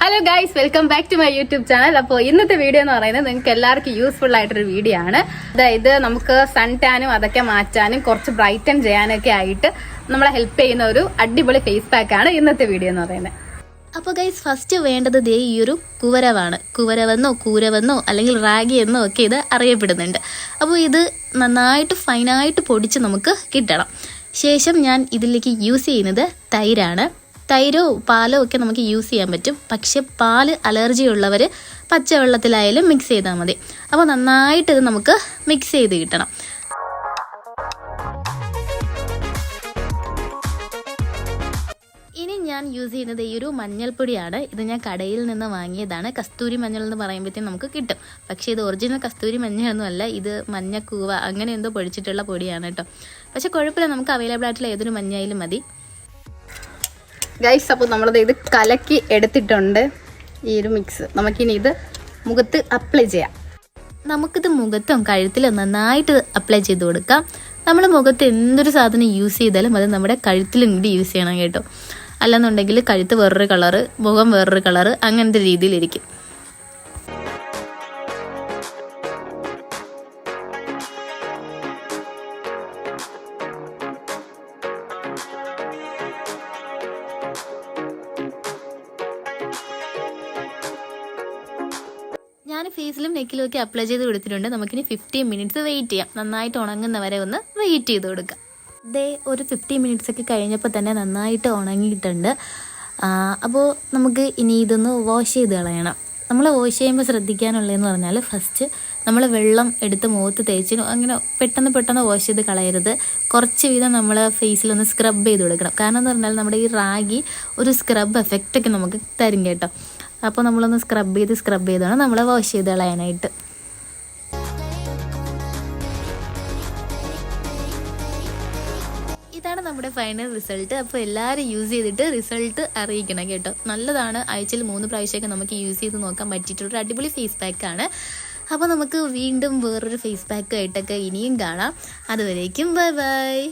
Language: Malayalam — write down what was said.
Hello guys welcome back to my YouTube channel അപ്പോൾ ഇന്നത്തെ വീഡിയോ എന്ന് പറയുന്നത് നിങ്ങൾക്ക് എല്ലാവർക്കും യൂസ്ഫുൾ ആയിട്ടൊരു വീഡിയോ ആണ്. അതായത് നമുക്ക് സൺ ടാനും അതൊക്കെ മാറ്റാനും കുറച്ച് ബ്രൈറ്റൻ ചെയ്യാനൊക്കെ ആയിട്ട് നമ്മളെ ഹെൽപ്പ് ചെയ്യുന്ന ഒരു അടിപൊളി ഫേസ് പാക്ക് ആണ് ഇന്നത്തെ വീഡിയോ എന്ന് പറയുന്നത്. അപ്പോൾ ഗൈസ് ഫസ്റ്റ് വേണ്ടത് ദേ ഈ ഒരു കുവരവാണ്. കുവരവെന്നോ കൂരവെന്നോ അല്ലെങ്കിൽ റാഗി എന്നോ ഒക്കെ ഇത് അറിയപ്പെടുന്നുണ്ട്. അപ്പോൾ ഇത് നന്നായിട്ട് ഫൈനായിട്ട് പൊടിച്ച് നമുക്ക് കിട്ടണം. ശേഷം ഞാൻ ഇതിലേക്ക് യൂസ് ചെയ്യുന്നത് തൈരാണ്. തൈരോ പാലോ ഒക്കെ നമുക്ക് യൂസ് ചെയ്യാൻ പറ്റും. പക്ഷെ പാൽ അലർജി ഉള്ളവർ പച്ചവെള്ളത്തിലായാലും മിക്സ് ചെയ്താൽ മതി. അപ്പോൾ നന്നായിട്ട് ഇത് നമുക്ക് മിക്സ് ചെയ്ത് കിട്ടണം. ഇനി ഞാൻ യൂസ് ചെയ്യുന്നത് ഈ ഒരു മഞ്ഞൾപ്പൊടിയാണ്. ഇത് ഞാൻ കടയിൽ നിന്ന് വാങ്ങിയതാണ്. കസ്തൂരി മഞ്ഞൾ എന്ന് പറയുമ്പോഴത്തേക്കും നമുക്ക് കിട്ടും. പക്ഷേ ഇത് ഒറിജിനൽ കസ്തൂരി മഞ്ഞളൊന്നും അല്ല. ഇത് മഞ്ഞക്കൂവ അങ്ങനെ എന്തോ പൊടിച്ചിട്ടുള്ള പൊടിയാണ് കേട്ടോ. പക്ഷെ കുഴപ്പമില്ല. നമുക്ക് അവൈലബിൾ ആയിട്ടുള്ള ഏതൊരു മഞ്ഞയിലും മതി. ഗൈസ് അപ്പോൾ നമ്മളത് ഇത് കലക്കി എടുത്തിട്ടുണ്ട് ഈ ഒരു മിക്സ് നമുക്കിനി ഇത് മുഖത്ത് അപ്ലൈ ചെയ്യാം. നമുക്കിത് മുഖത്തും കഴുത്തിലും നന്നായിട്ട് അപ്ലൈ ചെയ്ത് കൊടുക്കാം. നമ്മൾ മുഖത്ത് എന്തൊരു സാധനം യൂസ് ചെയ്താലും അത് നമ്മുടെ കഴുത്തിലും കൂടി യൂസ് ചെയ്യണം കേട്ടോ. അല്ലെന്നുണ്ടെങ്കിൽ കഴുത്ത് വേറൊരു കളറ് മുഖം വേറൊരു കളറ് അങ്ങനത്തെ രീതിയിലിരിക്കും. ഫേസിലും നെക്കിലും ഒക്കെ അപ്ലൈ ചെയ്ത് കൊടുത്തിട്ടുണ്ട്. നമുക്കിനി ഫിഫ്റ്റീൻ മിനിറ്റ്സ് വെയിറ്റ് ചെയ്യാം. നന്നായിട്ട് ഉണങ്ങുന്നവരെ ഒന്ന് വെയിറ്റ് ചെയ്ത് കൊടുക്കാം. ദേ ഒരു ഫിഫ്റ്റീൻ മിനിറ്റ്സ് ഒക്കെ കഴിഞ്ഞപ്പോൾ തന്നെ നന്നായിട്ട് ഉണങ്ങിയിട്ടുണ്ട്. അപ്പോൾ നമുക്ക് ഇനി ഇതൊന്ന് വാഷ് ചെയ്ത് കളയണം. നമ്മൾ വാഷ് ചെയ്യുമ്പോൾ ശ്രദ്ധിക്കാനുള്ളതെന്ന് പറഞ്ഞാൽ ഫസ്റ്റ് നമ്മൾ വെള്ളം എടുത്ത് മുഖത്ത് തേച്ച് അങ്ങനെ പെട്ടെന്ന് പെട്ടെന്ന് വാഷ് ചെയ്ത് കളയരുത്. കുറച്ച് വീതം നമ്മൾ ഫേസിലൊന്ന് സ്ക്രബ് ചെയ്ത് കൊടുക്കണം. കാരണം എന്ന് പറഞ്ഞാൽ നമ്മുടെ ഈ റാഗി ഒരു സ്ക്രബ് എഫക്റ്റ് ഒക്കെ നമുക്ക് തരും കേട്ടോ. അപ്പോൾ നമ്മളൊന്ന് സ്ക്രബ് ചെയ്ത് സ്ക്രബ് ചെയ്താണ് നമ്മൾ വാഷ് ചെയ്ത് കളയാനായിട്ട്. ഇതാണ് നമ്മുടെ ഫൈനൽ റിസൾട്ട് അപ്പോൾ എല്ലാവരും യൂസ് ചെയ്തിട്ട് റിസൾട്ട് അറിയിക്കണം കേട്ടോ. നല്ലതാണ്. ആഴ്ചയിൽ മൂന്ന് പ്രാവശ്യമൊക്കെ നമുക്ക് യൂസ് ചെയ്ത് നോക്കാൻ പറ്റിയിട്ടുള്ള ഒരു അടിപൊളി ഫേസ് പാക്കാണ് അപ്പോൾ നമുക്ക് വീണ്ടും വേറൊരു ഫേസ് പാക്ക് ആയിട്ടൊക്കെ ഇനിയും കാണാം. അതുവരേക്കും ബൈ ബൈ.